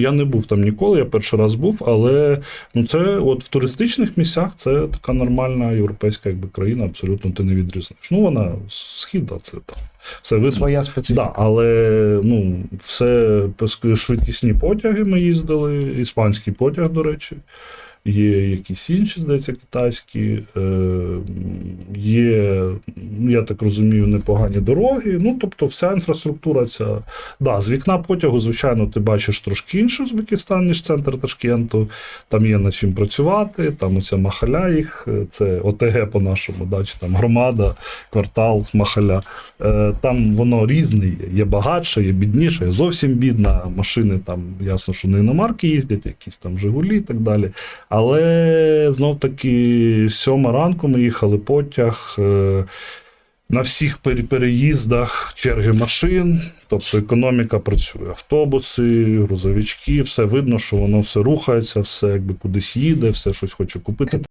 Я не був там ніколи, я перший раз був, але ну це от в туристичних місцях це така нормальна європейська якби країна, абсолютно ти не відрізниш. Ну вона східна, це там все видно. Своя специфіка. Да, але ну, все швидкісні потяги ми їздили, іспанський потяг, до речі. Є якісь інші, здається, китайські, е, є, я так розумію, непогані дороги. Ну, тобто, вся інфраструктура ця. Да, з вікна потягу, звичайно, ти бачиш трошки інше Узбекистан, ніж центр Ташкенту. Там є над чим працювати, там оця махаля їх, е, це ОТГ по-нашому, да, чи там громада, квартал махаля. Е, Там воно різне є. Є багатше, є бідніше, є зовсім бідна. Машини там, ясно, що не іномарки їздять, якісь там Жигулі і так далі. Але знов таки, сьома ранку ми їхали потяг. е, На всіх переїздах черги машин, тобто економіка працює. Автобуси, грузовички, все видно, що воно все рухається, все якби кудись їде, все щось хоче купити.